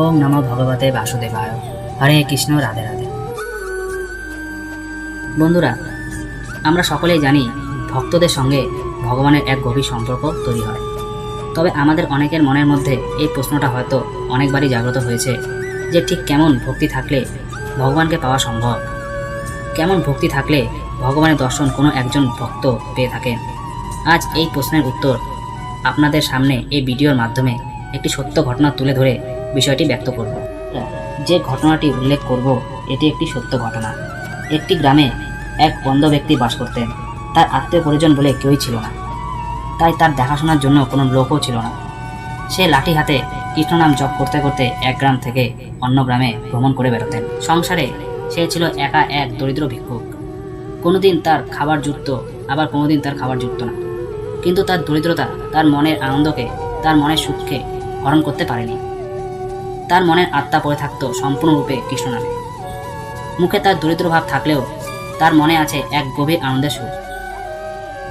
ওম নমো ভগবতে বাসুদেবায়। হরে কৃষ্ণ, রাধে রাধে। বন্ধুরা, আমরা সকলেই জানি ভক্তদের সঙ্গে ভগবানের এক গভীর সম্পর্ক তৈরি হয়। তবে আমাদের অনেকের মনের মধ্যে এই প্রশ্নটা হয়তো অনেকবারই জাগ্রত হয়েছে যে ঠিক কেমন ভক্তি থাকলে ভগবানকে পাওয়া সম্ভব? কেমন ভক্তি থাকলে ভগবানের দর্শন কোনো একজন ভক্ত পেয়ে থাকেন? আজ এই প্রশ্নের উত্তর আপনাদের সামনে এই ভিডিওর মাধ্যমে একটি সত্য ঘটনা তুলে ধরে বিষয়টি ব্যক্ত করব। যে ঘটনাটি উল্লেখ করব, এটি একটি সত্য ঘটনা। একটি গ্রামে এক বন্ধ ব্যক্তি বাস করতেন। তার আত্মীয় পরিজন বলে কেউই ছিল না। তাই তার দেখাশোনার জন্য কোনো লোকও ছিল না। সে লাঠি হাতে কৃষ্ণ নাম জপ করতে করতে এক গ্রাম থেকে অন্য গ্রামে ভ্রমণ করে বেরোতেন সংসারে সে ছিল একা এক দরিদ্র ভিক্ষুক। কোনোদিন তার খাবার যুক্ত আবার কোনোদিন তার খাবার যুক্ত না। কিন্তু তার দরিদ্রতা তার মনের আনন্দকে, তার মনের সুখকে হরণ করতে পারেনি। তার মনের আত্মা পড়ে থাকতো সম্পূর্ণরূপে কৃষ্ণ নামে। মুখে তার দরিদ্র ভাব থাকলেও তার মনে আছে এক গভীর আনন্দের সুখ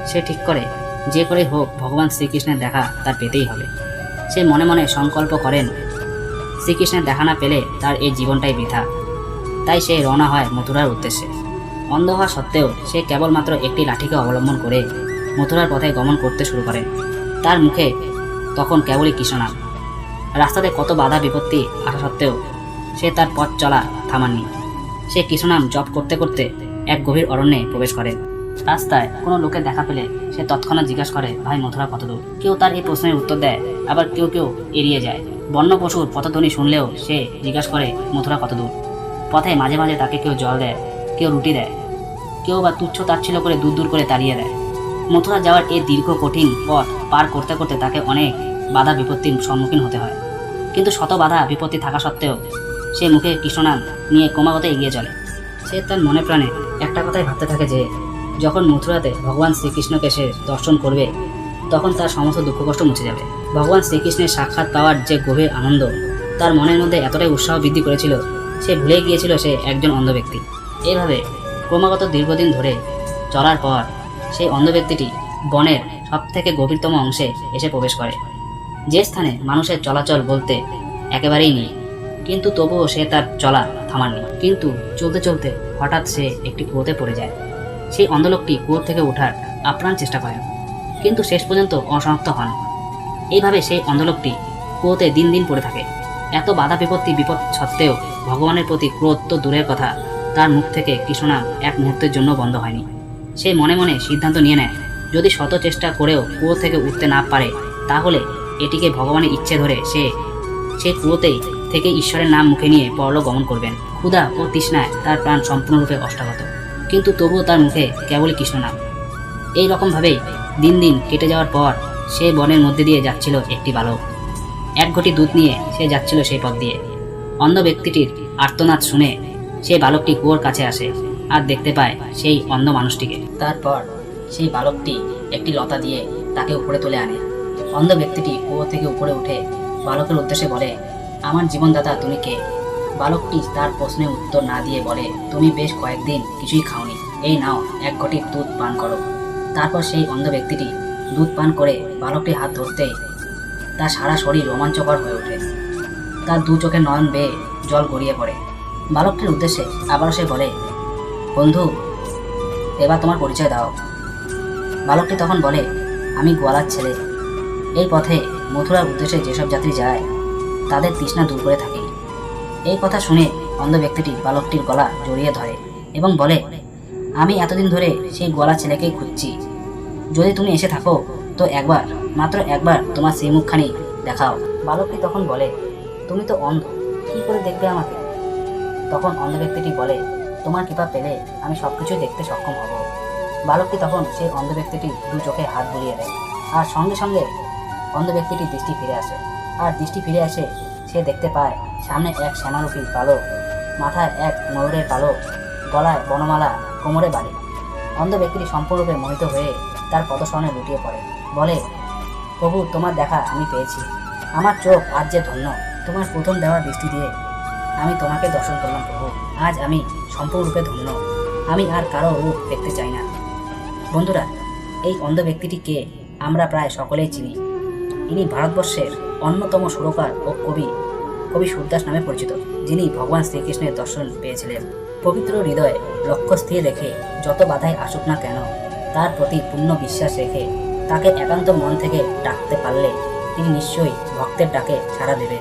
সে ঠিক করে, যে করে হোক ভগবান শ্রীকৃষ্ণের দেখা তার পেতেই হবে। সে মনে মনে সংকল্প করেন, শ্রীকৃষ্ণের দেখা না পেলে তার এই জীবনটাই বৃথা। তাই সে রওনা হয় মথুরার উদ্দেশ্যে। অন্ধ হওয়া সত্ত্বেও সে কেবলমাত্র একটি লাঠিকে অবলম্বন করে মথুরার পথে গমন করতে শুরু করেন। তার মুখে তখন কেবলই কৃষ্ণ নাম। রাস্তাতে কত বাধা বিপত্তি আসা সত্ত্বেও সে তার পথ চলা থামাননি। সে কৃষ্ণনাম জপ করতে করতে এক গভীর অরণ্যে প্রবেশ করে। রাস্তায় কোনো লোকের দেখা পেলে সে তৎক্ষণাৎ জিজ্ঞাসা করে, ভাই, মথুরা কত দূর? কেউ তার এই প্রশ্নের উত্তর দেয়, আবার কেউ কেউ এড়িয়ে যায়। বন্য পশুর পথধ্বনি শুনলেও সে জিজ্ঞাসা করে, মথুরা কত দূর? পথে মাঝে মাঝে তাকে কেউ জল দেয়, কেউ রুটি দেয়, কেউ বা তুচ্ছ তাচ্ছিল করে দূর দূর করে তাড়িয়ে দেয়। মথুরা যাওয়ার এই দীর্ঘ কঠিন পথ পার করতে করতে তাকে অনেক বাধা বিপত্তির সম্মুখীন হতে হয়। কিন্তু শত বাধা বিপত্তি থাকা সত্ত্বেও সে মুখে কৃষ্ণনাম নিয়ে ক্রমাগত এগিয়ে চলে। সে তার মনে প্রাণে একটা কথাই ভাবতে থাকে যে, যখন মথুরাতে ভগবান শ্রীকৃষ্ণকে সে দর্শন করবে, তখন তার সমস্ত দুঃখ কষ্ট মুছে যাবে। ভগবান শ্রীকৃষ্ণের সাক্ষাৎ পাওয়ার যে গভীর আনন্দ, তার মনের মধ্যে এতটাই উৎসাহ বৃদ্ধি করেছিল, সে ভুলে গিয়েছিল সে একজন অন্ধ ব্যক্তি। এইভাবে ক্রমাগত দীর্ঘদিন ধরে চলার পর, সেই অন্ধ ব্যক্তিটি বনের সবথেকে গভীরতম অংশে এসে প্রবেশ করে। যে স্থানে মানুষের চলাচল বলতে একেবারেই নেই। কিন্তু তবুও সে তার চলা থামাননি কিন্তু চলতে চলতে হঠাৎ সে একটি কুয়োতে পড়ে যায়। সেই অন্ধলোকটি কুয়ো থেকে ওঠার আপ্রাণ চেষ্টা করেন কিন্তু শেষ পর্যন্ত অসমাপ্ত হন এইভাবে সেই অন্ধলোকটি কুয়োতে দিন দিন পড়ে থাকে। এত বাধা বিপত্তি বিপদ সত্ত্বেও ভগবানের প্রতি ক্রোধ তো দূরের কথা। তার মুখ থেকে কৃষ্ণনাম এক মুহূর্তের জন্য বন্ধ হয়নি। সে মনে মনে সিদ্ধান্ত নিয়ে নেয়, যদি শত চেষ্টা করেও কুয়ো থেকে উঠতে না পারে, তাহলে এটিকে ভগবানের ইচ্ছে ধরে সে সে কুয়োতেই থেকে ঈশ্বরের নাম মুখে নিয়ে পরলোক গমন করবেন। ক্ষুধা ও তৃষ্ণায় তার প্রাণ সম্পূর্ণরূপে অষ্টাগত। কিন্তু তবুও তার মুখে কেবলই কৃষ্ণ নাম। এই রকমভাবেই দিন দিন কেটে যাওয়ার পর সে বনের মধ্যে দিয়ে যাচ্ছিল একটি বালক। এক ঘটি দুধ নিয়ে সে যাচ্ছিল সেই পথ দিয়ে। অন্ধ ব্যক্তিটির আর্তনাদ শুনে সেই বালকটি কুয়োর কাছে আসে আর দেখতে পায় সেই অন্ধ মানুষটিকে। তারপর সেই বালকটি একটি লতা দিয়ে তাকে উপরে তুলে আনে। অন্ধ ব্যক্তিটি কুয়ো থেকে উপরে উঠে বালকের উদ্দেশ্যে বলে, আমার জীবনদাতা তুমি কে বালকটি তার প্রশ্নের উত্তর না দিয়ে বলে, তুমি বেশ কয়েকদিন কিছুই খাওনি। এই নাও, এক ঘটি দুধ পান করো। তারপর সেই অন্ধ ব্যক্তিটি দুধ পান করে বালকটির হাত ধরতেই তার সারা শরীর রোমাঞ্চকর হয়ে ওঠে। তার দু চোখে নয়ন বেয়ে জল গড়িয়ে পড়ে। বালকটির উদ্দেশ্যে আবারও সে বলে, বন্ধু, এবার তোমার পরিচয় দাও। বালকটি তখন বলে, আমি গোয়ালার ছেলে। এই পথে মথুরার উদ্দেশ্যে যেসব যাত্রী যায়, তাদের তৃষ্ণা দূর করে থাকি। এই কথা শুনে অন্ধ ব্যক্তিটি বালকটির গলা জড়িয়ে ধরে এবং বলে, আমি এতদিন ধরে সেই গলা ছেলেকেই খুঁজছি। যদি তুমি এসে থাকো, তো একবার, মাত্র একবার তোমার সেই মুখখানি দেখাও। বালকটি তখন বলে, তুমি তো অন্ধ, কী করে দেখবে আমাকে? তখন অন্ধ ব্যক্তিটি বলে, তোমার কৃপা পেলে আমি সব কিছুই দেখতে সক্ষম হব। বালকটি তখন সেই অন্ধ ব্যক্তিটি দু চোখে হাত বুলিয়ে দেয়। আর সঙ্গে সঙ্গে অন্ধ ব্যক্তিটি দৃষ্টি ফিরে আসে। আর দৃষ্টি ফিরে আসে সে দেখতে পায়, সামনে এক শ্যামারূপী পালক মাথায় এক ময়ূরের পালক গলায় বনমালা, কোমরে বাড়ি অন্ধ ব্যক্তিটি সম্পূর্ণরূপে মোহিত হয়ে তার পদস্মরণে লুটিয়ে পড়ে। বলে, প্রভু, তোমার দেখা আমি পেয়েছি। আমার চোখ আজ যে ধন্য, তোমার প্রথম দেওয়া দৃষ্টি দিয়ে আমি তোমাকে দর্শন করলাম প্রভু। আজ আমি সম্পূর্ণরূপে ধন্য। আমি আর কারও রূপ দেখতে চাই না। বন্ধুরা, এই অন্ধ ব্যক্তিটিকে আমরা প্রায় সকলেই চিনি। ইনি ভারতবর্ষের অন্যতম সুরকার ও কবি কবি সুরদাস নামে পরিচিত, যিনি ভগবান শ্রীকৃষ্ণের দর্শন পেয়েছিলেন। পবিত্র হৃদয়ে লক্ষ্য স্থির রেখে যত বাধাই আসুক না কেন, তার প্রতি পূর্ণ বিশ্বাস রেখে তাকে একান্ত মন থেকে ডাকতে পারলে তিনি নিশ্চয়ই ভক্তের ডাকে সাড়া দেবে